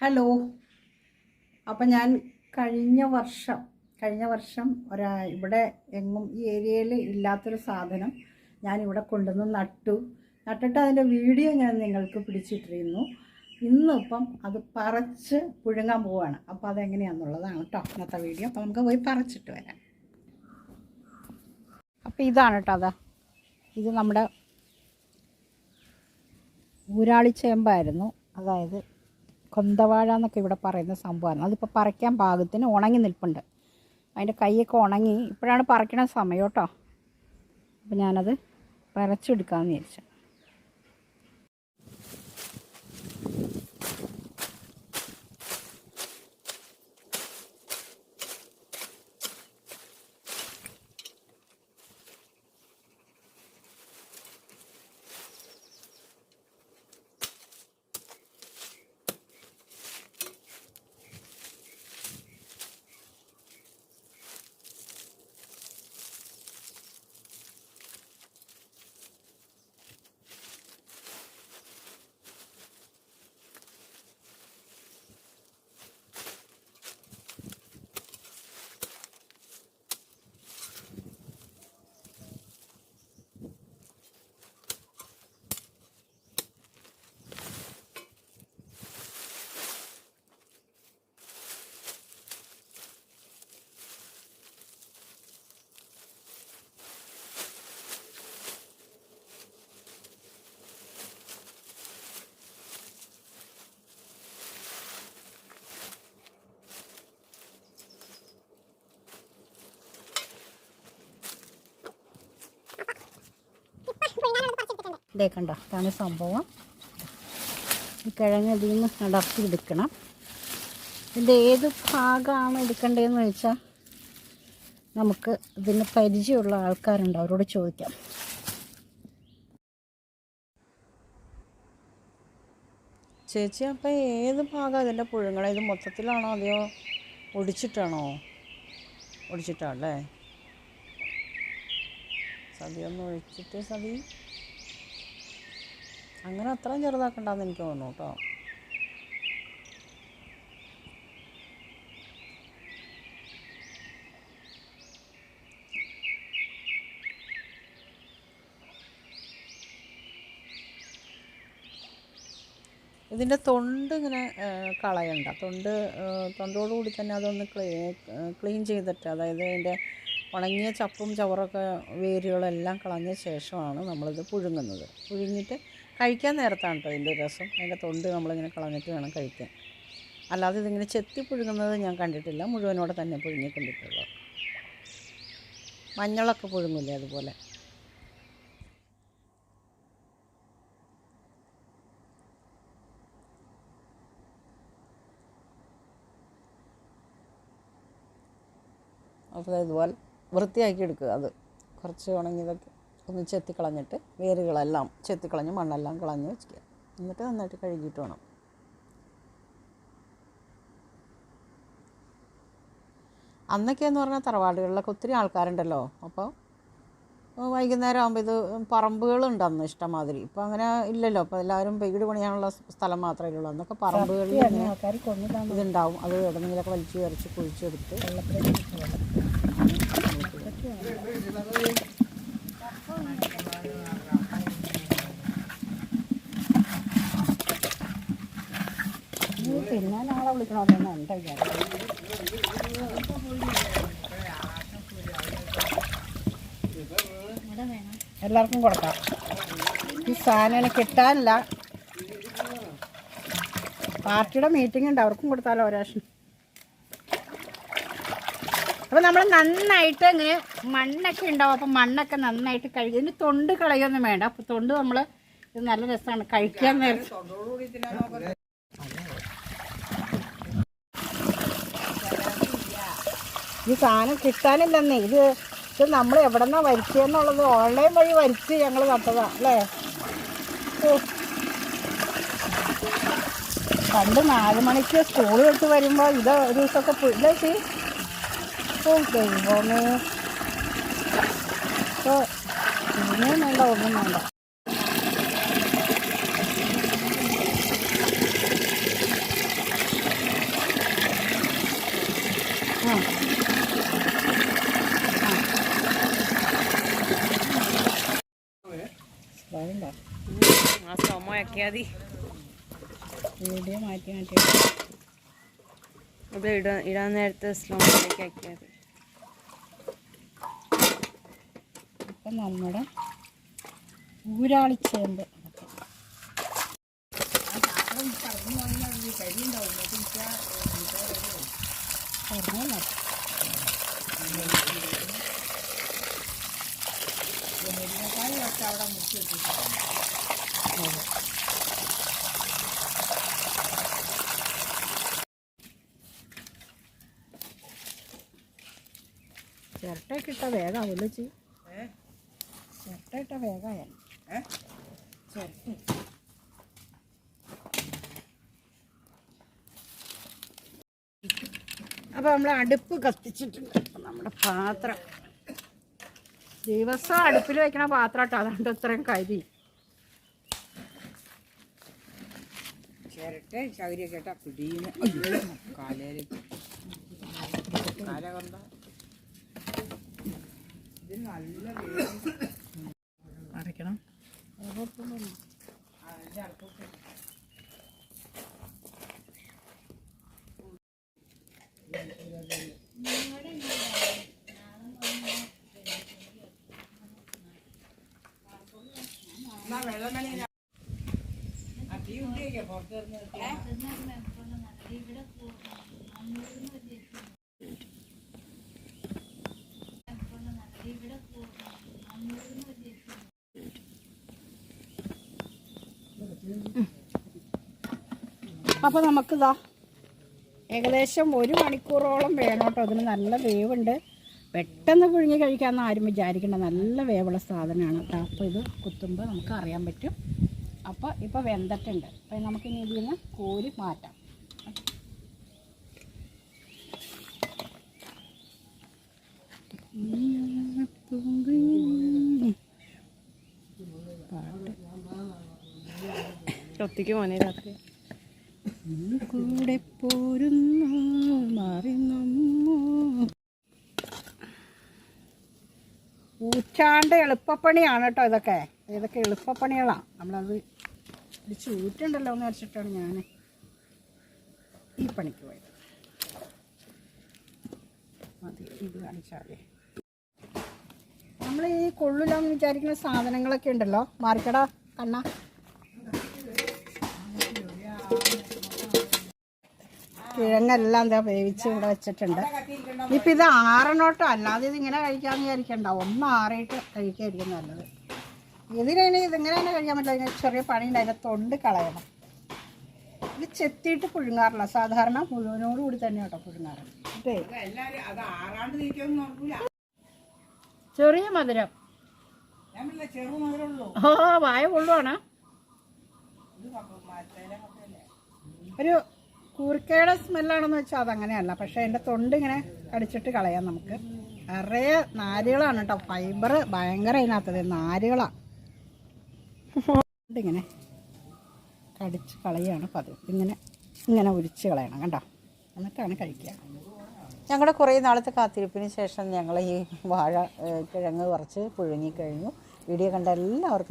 Hello. അപ്പം ഞാൻ കഴിഞ്ഞ വർഷം കഴിഞ്ഞ വർഷം ഒരാ ഇവിടെ എങ്ങും ഈ ഏരിയയിൽ ഇല്ലാത്തൊരു സാധനം ഞാൻ ഇവിടെ കൊണ്ടുവന്ന് നട്ടു. നട്ടിട്ട് അതിന്റെ വീഡിയോ ഞാൻ നിങ്ങൾക്ക് പിടിച്ചിട്ടിരുന്നു. ഇന്നിപ്പം അത് പറിച്ച് പുഴുങ്ങാൻ പോവാണ്. അപ്പോൾ അതെങ്ങനെയാണെന്നുള്ളതാണ് കേട്ടോ ഇന്നത്തെ വീഡിയോ. അപ്പോൾ നമുക്ക് പോയി പറിച്ചിട്ട് വരാം. അപ്പോൾ ഇതാണ് കേട്ടോ അതാ. ഇത് നമ്മുടെ ഊരാളിച്ചേമ്പായിരുന്നു. അതായത് കൊന്തവാഴ എന്നൊക്കെ ഇവിടെ പറയുന്ന സംഭവമാണ്. അതിപ്പോൾ പറിക്കാൻ പാകത്തിന് ഉണങ്ങി നിൽപ്പുണ്ട്. അതിന്റെ കൈയൊക്കെ ഉണങ്ങി ഇപ്പോഴാണ് പറിക്കണ സമയം കേട്ടോ. അപ്പോൾ ഞാനത് പറച്ചെടുക്കാമെന്ന് വിചാരിച്ചു. ഇതേ കണ്ടോ? ഇതാണ് സംഭവം. ഈ കിഴങ്ങ് ഇതിൽ നിന്ന് അടർത്തി എടുക്കണം. ഇതിന്റെ ഏത് ഭാഗമാണ് എടുക്കേണ്ടതെന്ന് വെച്ചാൽ നമുക്ക് ഇതിന് പരിചയമുള്ള ആൾക്കാരുണ്ട് അവരോട് ചോദിക്കാം. ചേച്ചി അപ്പം ഏത് ഭാഗം അതിന്റെ പുഴുങ്ങണം ഇത് മൊത്തത്തിലാണോ അതെയോ ഒടിച്ചിട്ടാണോ? ഒടിച്ചിട്ടാണല്ലേ? സതി ഒന്ന് ഒഴിച്ചിട്ട് സതി. അങ്ങനെ അത്രയും ചെറുതാക്കണ്ടെന്ന് എനിക്ക് തോന്നുന്നു കേട്ടോ. ഇതിന്റെ തൊണ്ട് ഇങ്ങനെ കളയണ്ട. തൊണ്ട് തൊണ്ടോടുകൂടി തന്നെ അതൊന്ന് ക്ലീ ക്ലീൻ ചെയ്തിട്ട് അതായത് അതിന്റെ ഉണങ്ങിയ ചപ്പും ചവറൊക്കെ വേരുകളെല്ലാം കളഞ്ഞ ശേഷമാണ് നമ്മളിത് പുഴുങ്ങുന്നത്. പുഴുങ്ങിയിട്ട് കഴിക്കാൻ നേരത്താണ് കേട്ടോ ഇതിന്റെ രസം. അതിന്റെ തൊണ്ട് നമ്മളിങ്ങനെ കളഞ്ഞിട്ട് വേണം കഴിക്കാൻ. അല്ലാതെ ഇതിങ്ങനെ ചെത്തി പുഴുങ്ങുന്നത് ഞാൻ കണ്ടിട്ടില്ല. മുഴുവനോടെ തന്നെ പുഴുങ്ങി കണ്ടിട്ടുള്ളത് മഞ്ഞളൊക്കെ പുഴുങ്ങില്ലേ അതുപോലെ? അപ്പോൾ ഇതുപോലെ വൃത്തിയാക്കി എടുക്കുക അത്. കുറച്ച് ഉണങ്ങിയതൊക്കെ. ഒന്ന് ചെത്തി കളഞ്ഞിട്ട് വേരുകളെല്ലാം ചെത്തി കളഞ്ഞ് മണ്ണെല്ലാം കളഞ്ഞ് വെക്കുക എന്നിട്ട് നന്നായിട്ട് കഴുകിയിട്ട് വേണം. അന്നൊക്കെയെന്ന് പറഞ്ഞാൽ തറവാടുകളിലൊക്കെ ഒത്തിരി ആൾക്കാരുണ്ടല്ലോ. അപ്പോൾ വൈകുന്നേരം ആകുമ്പോൾ ഇത് പറമ്പുകളുണ്ട് അന്ന് ഇഷ്ടമാതിരി. ഇപ്പം അങ്ങനെ ഇല്ലല്ലോ. അപ്പോൾ എല്ലാവരും വീട് പണിയാനുള്ള സ്ഥലം മാത്രമേ ഉള്ളൂ. അന്നൊക്കെ പറമ്പുകളിൽ ഇതുണ്ടാവും. അത് എവിടെന്നെങ്കിലൊക്കെ വലിച്ചു വരച്ച് കുഴിച്ചെടുത്ത് പിന്നെ നാളെ വിളിക്കണമെന്ന് എന്റെ വിചാരം. എല്ലാവർക്കും കൊടുക്കാം. ഈ സാധനം കിട്ടാനില്ല. പാർട്ടിയുടെ മീറ്റിംഗ് ഉണ്ട് അവർക്കും കൊടുത്താലോ ഒരാശം അപ്പോൾ നമ്മൾ നന്നായിട്ട് ഇങ്ങനെ മണ്ണൊക്കെ ഉണ്ടാവും അപ്പം മണ്ണൊക്കെ നന്നായിട്ട് കഴുകി. ഇതിന് തൊണ്ട് കളയൊന്നും വേണ്ട. അപ്പോൾ തൊണ്ട് നമ്മൾ ഇത് നല്ല രസമാണ് കഴിക്കാൻ നേരത്തെ ഈ സാധനം കിട്ടാനില്ലെന്നേ. ഇത് ഇത് നമ്മൾ എവിടെന്നാ വരിച്ചതെന്നുള്ളത് ഓൺലൈൻ വഴി വരിച്ച് ഞങ്ങൾ നട്ടതാ അല്ലേ. പണ്ട് നാല് മണിക്ക് സ്കൂൾ വിട്ട് വരുമ്പോൾ ഇത് ഒരു ദിവസമൊക്കെ ഇല്ലേ ചേച്ചി ഓ ദൈവമേ. ഇപ്പോൾ ഇനിയും വേണ്ട ഒന്നും വേണ്ട ആ മതി വീഡിയോ മാറ്റി മാറ്റി അത് ഇടാൻ ഇടാൻ നേരത്തെ സ്ലോമോയിലേക്ക് ആക്കിയാൽ മതി ഇപ്പം നമ്മുടെ ഊരാളിച്ചേമ്പ്. പറഞ്ഞല്ലോ ചിരട്ടയൊക്കെ ഇട്ട വേഗമാവില്ല ചി ചിരട്ട ഇട്ട വേഗമായാൽ ചിരട്ട. അപ്പോൾ നമ്മൾ അടുപ്പ് കത്തിച്ചിട്ടുണ്ട്. നമ്മുടെ പാത്രം. ദിവസം അടുപ്പിൽ വെക്കണ പാത്രം കേട്ടോ. അതുകൊണ്ട് ഇത്രയും കരി. ചിരട്ടെ ചകിരിയൊക്കെ ഇട്ടാ പിടിയുന്നു കാലേൽ. കാല കണ്ട ഇത് നല്ല അരയ്ക്കണം തീ ഉണ്ടിയൊക്കെ അപ്പോൾ നമുക്കിതാ ഏകദേശം ഒരു മണിക്കൂറോളം വേണം കേട്ടോ അതിന് നല്ല വേവുണ്ട് പെട്ടെന്ന് പുഴുങ്ങി കഴിക്കാമെന്ന് ആരും വിചാരിക്കേണ്ട നല്ല വേവുള്ള സാധനമാണ് കേട്ടോ അപ്പോൾ ഇത് കുത്തുമ്പോൾ നമുക്ക് അറിയാൻ പറ്റും അപ്പോൾ ഇപ്പോൾ വെന്തിട്ടുണ്ട് അപ്പോൾ നമുക്കിനി ഇതിൽ നിന്ന് കോരി മാറ്റാം ഒത്തിക്ക് മോനെ രാത്രി കൂടെ പോരുന്നു മാറി നമ്മോ ഊറ്റാണ്ട് എളുപ്പപ്പണിയാണ് കേട്ടോ ഇതൊക്കെ. ഇതൊക്കെ എളുപ്പപ്പണികളാണ് നമ്മളത് പിടിച്ച് ഊറ്റുണ്ടല്ലോ എന്ന് വെച്ചിട്ടാണ് ഞാൻ ഈ പണിക്ക് പോയത്. മതി ഇത് കാണിച്ചാലേ നമ്മൾ ഈ കൊള്ളില്ലെന്ന് വിചാരിക്കുന്ന സാധനങ്ങളൊക്കെ ഉണ്ടല്ലോ. മാർക്കട കണ്ണ. കിഴങ്ങെല്ലാം എന്താ വേവിച്ച് ഇവിടെ വെച്ചിട്ടുണ്ട്. ഇപ്പം ഇത് ആറണോട്ടോ? അല്ലാതെ ഇത് ഇങ്ങനെ കഴിക്കാമെന്ന് വിചാരിക്കണ്ട. ഒന്ന് ആറിയിട്ട് കഴിക്കായിരിക്കും നല്ലത്. ഇതിനെ ഇതിങ്ങനെ തന്നെ കഴിക്കാൻ പറ്റില്ല. അതിന് ചെറിയ പണിയുണ്ട്. അതിന്റെ തൊണ്ട് കളയണം. ഇത് ചെത്തിയിട്ട് പുഴുങ്ങാറില്ല. സാധാരണ മുഴുവനോട് കൂടി തന്നെ കേട്ടോ പുഴുങ്ങാറ്. ചെറിയ മധുരം. ഓ വായ കൊള്ളുവാണ്. ഒരു കൂർക്കയുടെ സ്മെല്ലാണെന്ന് വെച്ചാൽ അതങ്ങനെയല്ല. പക്ഷെ അതിന്റെ തൊണ്ട് ഇങ്ങനെ കടിച്ചിട്ട് കളയാം നമുക്ക്. നിറയെ നാരുകളാണ് കേട്ടോ ഫൈബർ ഭയങ്കര അതിനകത്തത്. നാരുകളാണ് ഇങ്ങനെ കടിച്ച് കളയാണ് പതിവ്. ഇങ്ങനെ ഇങ്ങനെ ഉരിച്ച് കളയണം. കണ്ടോ? എന്നിട്ടാണ് കഴിക്കുക. ഞങ്ങളുടെ കുറേ നാളത്തെ കാത്തിരിപ്പിന് ശേഷം ഞങ്ങൾ ഈ വാഴ കിഴങ്ങ് കുറച്ച് പുഴുങ്ങിക്കഴിഞ്ഞു വീഡിയോ കണ്ട എല്ലാവർക്കും